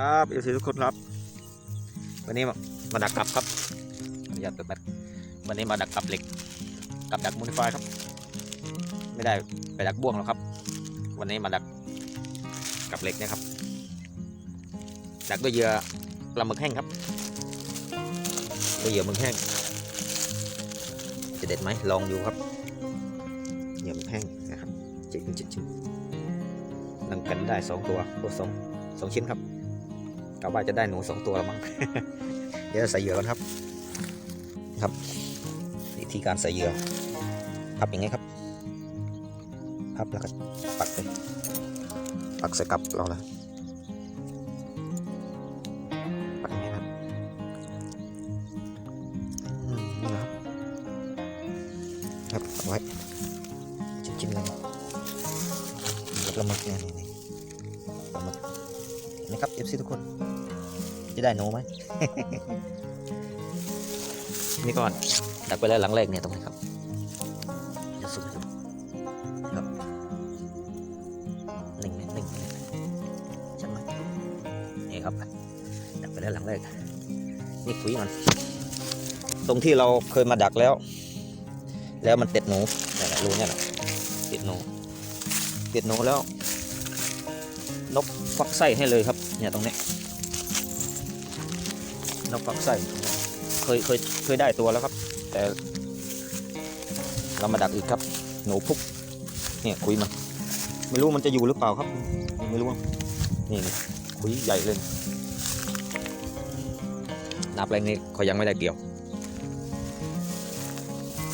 ครับเอฟซีทุกคนครับ วันนี้มาดักกลับครับอนุญาตเปิดแบตวันนี้มาดักกลับเหล็กกลับดักมูนิฟายครับ ไม่ได้ไปดักบ่วงหรอกครับ วันนี้มาดักกลับเหล็กเนะครับ ดักด้วยเหยื่อปลาหมึกแห้งครับด้วยเหยื่อหมึกแห้ง จะเด็ดไหมลองดูครับเหยื่อหมึกแห้งนะครับจิกจิกจิกนังกันได้สองตัวตัวสองสองชิ้นครับ กะว่าจะได้หนูสองตัวแล้วมั้ง เดี๋ยวใส่เหยื่อกันครับ ครับวิธีการใส่เหยื่อพับอย่างงี้ครับพับแล้วก็ปักเลยปักใส่กับเราเลยปักอย่างนี้ครับอืมนี่นะครับครับเอาไว้จิ้มๆเลยกับปลาหมึกเนี่ย ครับเอฟซีทุกคน จะได้หนูไหม นี่ก่อน ดักไปแล้วหลังแรกเนี่ยตรงนี้ครับจะสุดครับครับหนึ่งหนึ่งเมตรใช่ไหมนี่ครับ ดักไปแล้วหลังแรก นี่คุยมัน ตรงที่เราเคยมาดักแล้ว แล้วมันติดหนูนี่แหละรูเนี่ยแหละติดหนูติดหนูแล้วนกฟักไส้ให้เลยครับ เนี่ยตรงนี้นกฟักไส้เคยเคยเคยได้ตัวแล้วครับ แต่เรามาดักอีกครับ หนูพุกเนี่ยคุยมันไม่รู้มันจะอยู่หรือเปล่าครับ ไม่รู้ว่านี่นี่คุยใหญ่เลยนาแปลงนี้เขายังไม่ได้เกี่ยว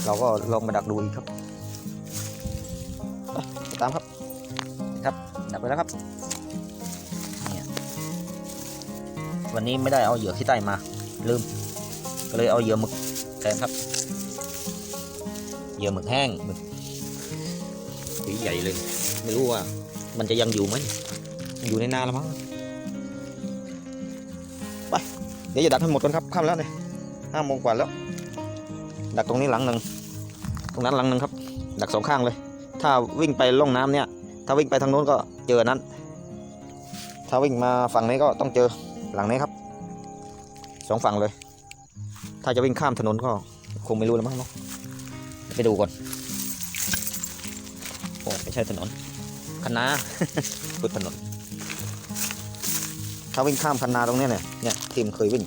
เราก็ลองมาดักดูอีกครับไปตามครับ ครับดักไปแล้วครับ วันนี้ไม่ได้เอาเหยื่อขี้ใต้มา ลืม ก็เลยเอาเหยื่อหมึกแทนครับ เหยื่อหมึกแห้งหมึกหวีใหญ่เลย ไม่รู้ว่า มันจะยังอยู่ไหมอยู่ในนาแล้วมั้งไปเดี๋ยวจะดักให้หมดกันครับค่ำแล้วเนี่ยห้าโมงกว่าแล้ว ดักตรงนี้หลังหนึ่งตรงนั้นหลังหนึ่งครับ ดักสองข้างเลย ถ้าวิ่งไปล่องน้ำเนี่ย ถ้าวิ่งไปทางโน้นก็เจอนั้น ถ้าวิ่งมาฝั่งนี้ก็ต้องเจอ หลังนี้ครับสองฝั่งเลย ถ้าจะวิ่งข้ามถนนก็คงไม่รู้แล้วมั้งเนาะไปดูก่อนโอ้ไม่ใช่ถนนคันนาพุดถนน ถ้าวิ่งข้ามคันนาตรงนี้เนี่ยเนี่ยทีมเคยวิ่ง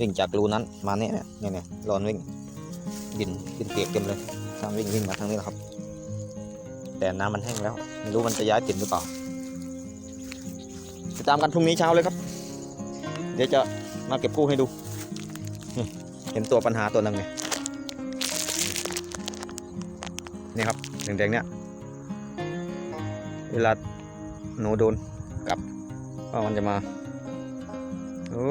วิ่งจากรูนั้นมาเนี่ยเนี่ยเนี่ยรอนวิ่งดินดินเปียกเต็มเลยถ้าวิ่งวิ่งมาทางนี้แหละครับ แต่น้ำมันแห้งแล้ว ไม่รู้มันจะย้ายถิ่นหรือเปล่าติดตามกันพรุ่งนี้เช้าเลยครับ เดี๋ยวจะมาเก็บกู้ให้ดูเห็นตัวปัญหาตัวหนึงเนี่ยนี่ครับแดงๆเนี่ยเวลาหนูโดนกลับว่ามันจะมาโอ้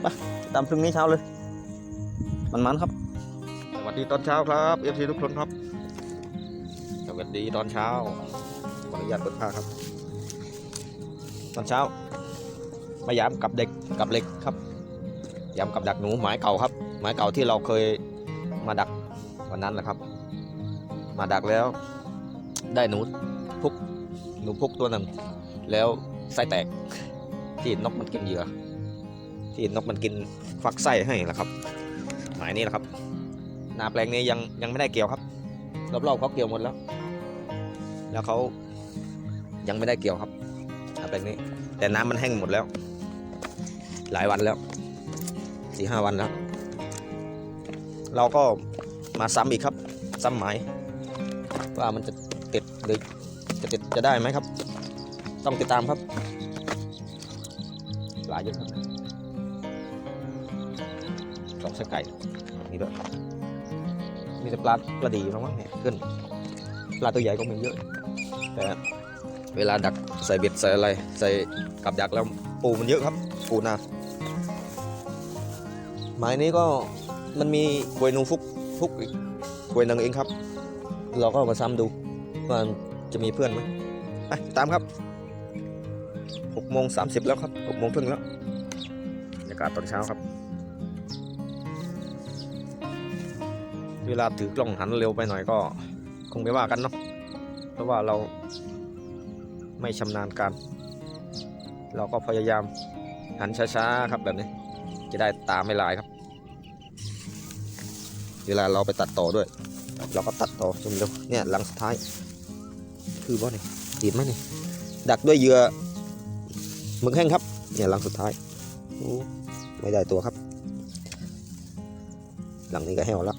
ไปตามพรุ่งนี้เช้าเลย มันมันๆครับ สวัสดีตอนเช้าครับเอฟซีทุกคนครับ สวัสดีตอนเช้าขออนุญาตเปิดผ้าครับ ตอนเช้า มายามกับเด็กกับเหล็กครับ ยามกับดักหนูหมายเก่าครับ หมายเก่าที่เราเคยมาดักวันนั้นแหละครับ มาดักแล้ว ได้หนูพุกหนูพุกตัวหนึ่งแล้วไส้แตก ที่นกมันกินเหยื่อ ที่นกมันกินฟักไส้ให้แหละครับ หมายนี้แหละครับ นาแปลงนี้ยังยังไม่ได้เกี่ยวครับรอบๆเขาเกี่ยวหมดแล้ว แล้วเขายังไม่ได้เกี่ยวครับ แปลงนี้ แต่น้ำมันแห้งหมดแล้ว หลายวันแล้วสี่ห้าวันแล้ว เราก็มาซ้ำอีกครับ ซ้ำหมายว่ามันจะติดหรือจะติดจะได้ไหมครับ ต้องติดตามครับปลายเยอะครับสองสไก่นี่ด้วยมีแต่ปลาปลาดีมั้งเนี่ยขึ้น ปลาตัวใหญ่ก็มีเยอะแต่ เวลาดักใส่เบ็ดใส่อะไร ใส่กับดักแล้วปูมันเยอะครับ ปูนาหมายนี้ก็มันมีกล้วยนูฟุกฟุกอีกกล้วยหนึงเองครับ เราก็มาซ้ำดูว่าจะมีเพื่อนไหมไปตามครับหกโมงสามสิบแล้วครับหกโมงครึ่งแล้วบรรยากาศตอนเช้าครับ เวลาถือกล้องหันเร็วไปหน่อยก็ คงไม่ว่ากันเนาะเพราะว่าเรา ไม่ชำนาญการ เราก็พยายามหันช้าๆครับแบบนี้ จะได้ตาไม่ลายครับ เวลาเราไปตัดต่อด้วย เราก็ตัดต่อจนเร็วเนี่ยหลังสุดท้าย คือว่าเนี่ยติดไหมเนี่ยดักด้วยเหยื่อมึกแห้งครับ เนี่ยหลังสุดท้ายไม่ได้ตัวครับ หลังนี้ก็แห้วแล้ว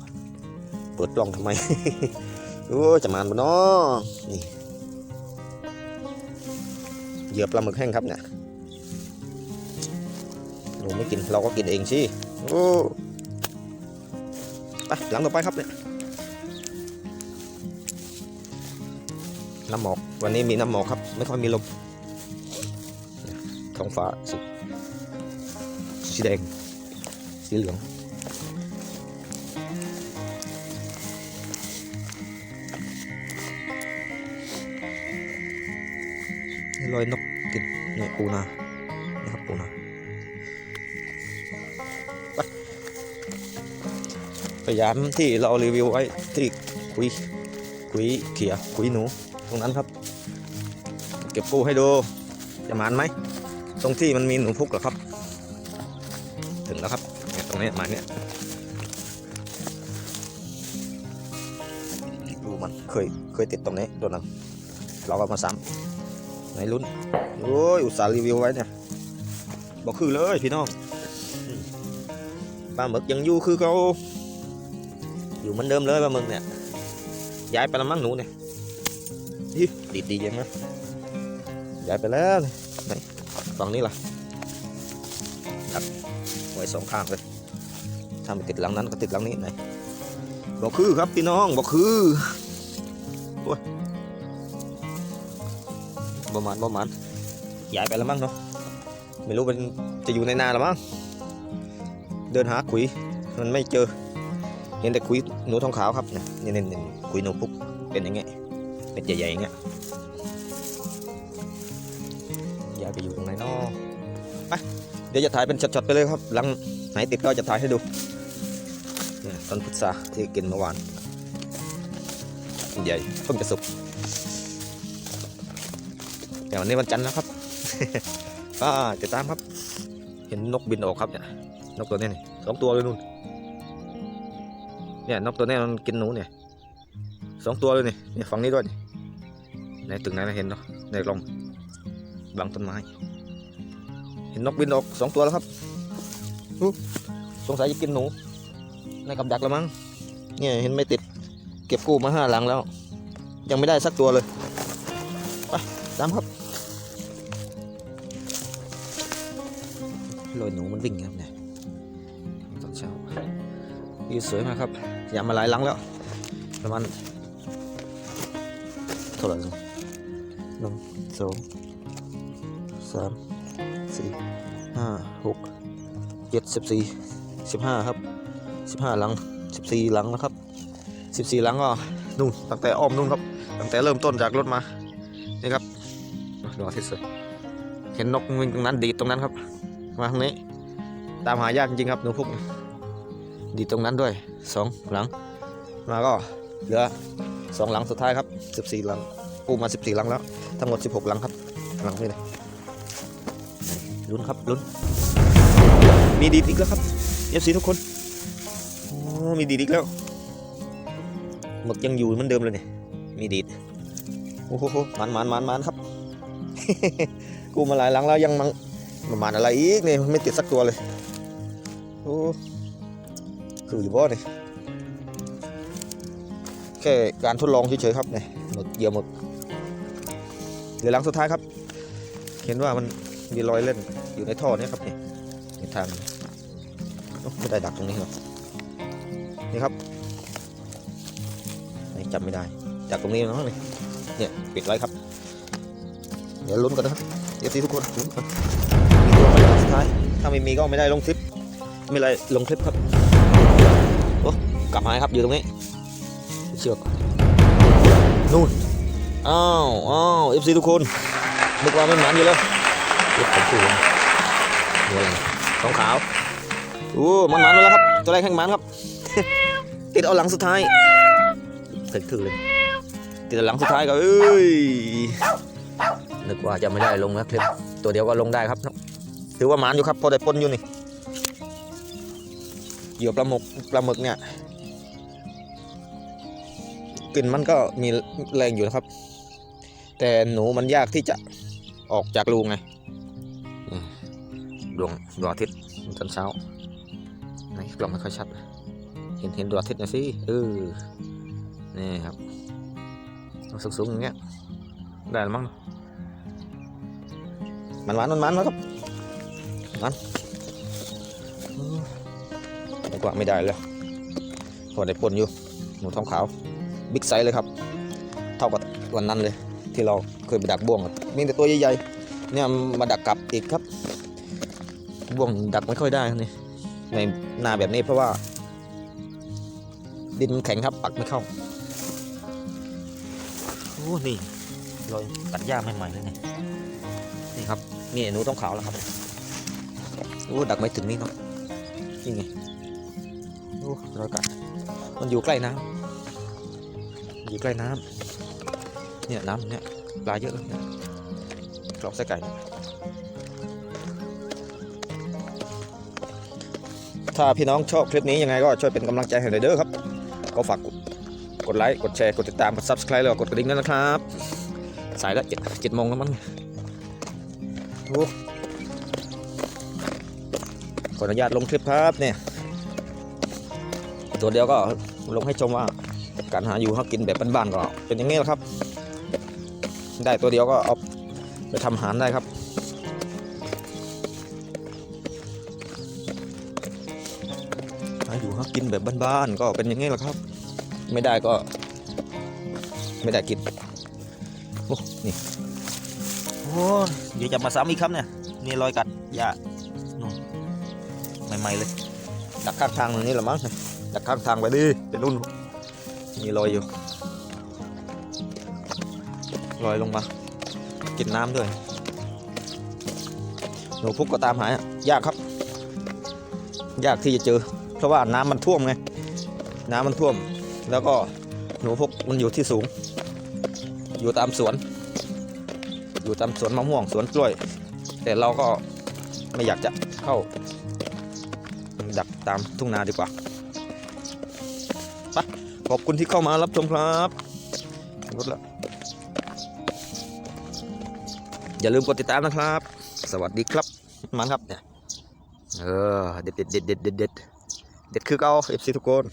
เปิดกล้องทำไม โอ้จะมานบนน้อนี่ เหยื่อปลาหมึกแห้งครับเนี่ยหนูไม่กินเราก็กินเองสิโอ้ไปหลังต่อไปครับเนี่ยน้ำหมอกวันนี้มีน้ำหมอกครับ ไม่ค่อยมีลมท้องฟ้าสีสีแดง สีเหลืองนี่รอยนก กินเนี่ยปูนานี่ครับปูนาพยายามที่เรารีวิวไว้ที่คุยคุยเขียคุยหนู ตรงนั้นครับ เก็บปูให้ดูจะหมานไหมตรงที่มันมีหนูพุกเหรอครับ ถึงแล้วครับตรงนี้หมานเนี่ยดูมันเคยเคยติดตรงนี้ตัวหนึงเราก็มาซ้ำ ไหนลุ้น โอ้ย อุตส่าห์รีวิวไว้เนี่ย บอกคือเลยพี่น้องปลาหมึกยังอยู่คือเขาอยู่เหมือนเดิมเลยปลาหมึกเนี่ย ย้ายไปแล้วมั้งหนูเนี่ยดีดียังนะย้ายไปแล้วไหนฝั่งนี้ล่ะดักไว้สองข้างเลยถ้าไม่ติดหลังนั้นก็ติดหลังนี้ไหนบอกคือครับพี่น้องบอกคือ ประมาณประมาณย้ายไปแล้วมั้งเนาะไม่รู้มันจะอยู่ในนาหรือมั้งเดินหาขุยมันไม่เจอ เห็นแต่ขุยหนูทองขาวครับเนี่ยนี่นี่นี่ขุยหนูพุกเป็นอย่างเงี้ยเป็นใหญ่ๆอย่างเงี้ยย้ายไปอยู่ตรงไหนเนาะไปเดี๋ยวจะถ่ายเป็นช็อตๆไปเลยครับ หลังไหนติดก็จะถ่ายให้ดูเนี่ยต้นพุทราที่กินเมื่อวานใหญ่เพิ่งจะสุก แต่วันนี้วันจันทร์แล้วครับ ก็ติดตามครับ เห็นนกบินออกครับเนี่ยนกตัวนี้นี่สองตัวเลยนู่นเนี่ยนกตัวนี้มันกินหนูเนี่ยสองตัวเลยนี่เนี่ยฝั่งนี้ด้วยนี่ในตึกไหนนะเห็นเนาะในลมบังต้นไม้ เห็นนกบินออกสองตัวแล้วครับสงสัยจะกินหนู ในกับดักแล้วมั้งเนี่ยเห็นไม่ติด เก็บกู้มาห้าหลังแล้ว ยังไม่ได้สักตัวเลย ไปตามครับ ลอยหนูมันวิ่งครับเนี่ยตอนเช้าวิวสวยมากครับอยากมาหลายหลังแล้ว ประมาณเท่าไหร่หนึ่งสองสามสี่ห้าหกเจ็ดสิบสี่สิบห้าครับสิบห้าหลังสิบสี่หลังนะครับสิบสี่หลังก็นู่นตั้งแต่อ้อมนู่นครับตั้งแต่เริ่มต้นจากรถมานี่ครับดอาทิตย์สวยเห็นนกวิ่งตรงนั้นดีดตรงนั้นครับ มาทางนี้ ตามหายากจริงครับหนูพุก ดีตรงนั้นด้วยสองหลัง มาก็เหลือสองหลังสุดท้ายครับสิบสี่หลังปูมาสิบสี่หลังแล้ว ทั้งหมดสิบหกหลังครับ หลังนี้เลยลุ้นครับลุ้น มีดีดอีกแล้วครับเอฟซีทุกคนโอ้มีดีดอีกแล้วหมึกยังอยู่เหมือนเดิมเลยเนี่ยมีดีดโอ้โหมันมันมันมันครับ กูมาหลายหลังแล้วยังมัน มันมันอะไรอีกเนี่ยไม่ติดสักตัวเลยโอ้คืออยู่บ่เนี่ยแค่การทดลองเฉยๆครับเนี่ยหมึกเหยื่อหมึกเดี๋ยวหลังสุดท้ายครับ เห็นว่ามันมีรอยเล่นอยู่ในท่อเนี่ยครับเนี่ยในทางไม่ได้ดักตรงนี้หรอกนี่ครับจำไม่ได้ จากตรงนี้เนาะนี่เนี่ยปิดไว้ครับ เดี๋ยวลุ้นกันนะครับเอฟซีทุกคนลุ้นกัน ท้าย ถ้าไม่มีก็ไม่ได้ลงคลิป ไม่ไรลงคลิปครับโอ้กลับมาครับอยู่ตรงนี้เชือกนู่นอ้าวอ้าวเอฟซีทุกคนนึกว่าไม่หมันอยู่แล้วเอฟผมคือหัวอะไรทองขาวโอ้มันหมันไปแล้วครับ ตัวแรกแข่งหมันครับ ติดเอาหลังสุดท้ายถึกถือเลยติดหลังสุดท้ายก็เอ้ยนึกว่าจะไม่ได้ลงนะคลิปตัวเดียวก็ลงได้ครับ ถือว่าหมานอยู่ครับพอได้ปนอยู่นี่เหยื่อปลาหมึกปลาหมึกเนี่ยกลิ่นมันก็มีแรงอยู่นะครับ แต่หนูมันยากที่จะออกจากรูไงดวงดวงอาทิตย์ตอนเช้าไหนกล้องไม่ค่อยชัด เห็นเห็นดวงอาทิตย์นะสิเออนี่ครับสูงๆอย่างเงี้ยได้แล้วมั้งมันหวานมันมันแล้วครับ มันกว่าไม่ได้เลยพอได้ปนอยู่หนูทองขาว บิ๊กไซส์เลยครับ เท่ากับวันนั้นเลย ที่เราเคยไปดักบ่วงมีแต่ตัวใหญ่ๆ เนี่ยมาดักกลับอีกครับ บ่วงดักไม่ค่อยได้นี่ในนาแบบนี้เพราะว่า ดินแข็งครับปักไม่เข้า โอ้นี่รอยตัดหญ้าใหม่ๆเลยนี่นี่ครับ นี่หนูต้องขาวแล้วครับ โอ้ดักไม่ถึงนี่เนาะนี่ไงโอ้รอยกัดมันอยู่ใกล้น้ำอยู่ใกล้น้ำเนี่ยน้ำเนี่ยปลาเยอะเลยเนี่ยกรอบไส้ไก่ถ้าพี่น้องชอบคลิปนี้ยังไงก็ช่วยเป็นกำลังใจให้หน่อยเด้อครับ ก็ฝากกดไลค์กดแชร์กดติดตามกด subscribe แล้วก็กดกระดิ่งด้วยนะครับ สายละเจ็ดเจ็ดโมงแล้วมั้งโอ้ ขออนุญาตลงคลิปครับเนี่ยตัวเดียวก็ลงให้ชมว่าการหาอยู่หากินแบบบ้านๆก็เป็นอย่างนี้แหละครับ ได้ตัวเดียวก็เอาไปทำอาหารได้ครับหาอยู่หากินแบบบ้านๆก็เป็นอย่างนี้แหละครับ ไม่ได้ก็ ไม่ได้กินโอ้นี่โอ้เดี๋ยวจะมาซ้ำอีกครับเนี่ยนี่รอยกัดหญ้า ใหม่ๆเลยดักข้างทางตรงนี้แหละมั้งดักข้างทางไปดิเป็นรุ่นมีรอยอยู่รอยลงมากินน้ำด้วยหนูพุกก็ตามหายยากครับ ยากที่จะเจอ เพราะว่าน้ำมันท่วมไง น้ำมันท่วม แล้วก็หนูพวกมันอยู่ที่สูง อยู่ตามสวน อยู่ตามสวนมะม่วงสวนกล้วย แต่เราก็ไม่อยากจะเข้า ดักตามทุ่งนาดีกว่าไปขอบคุณที่เข้ามารับชมครับรถละอย่าลืมกดติดตามนะครับ สวัสดีครับมันครับเนี่ยเออเด็ดเด็ดเด็ดเด็ดเด็ดเด็ดคือเก่าเอฟซีทุกคน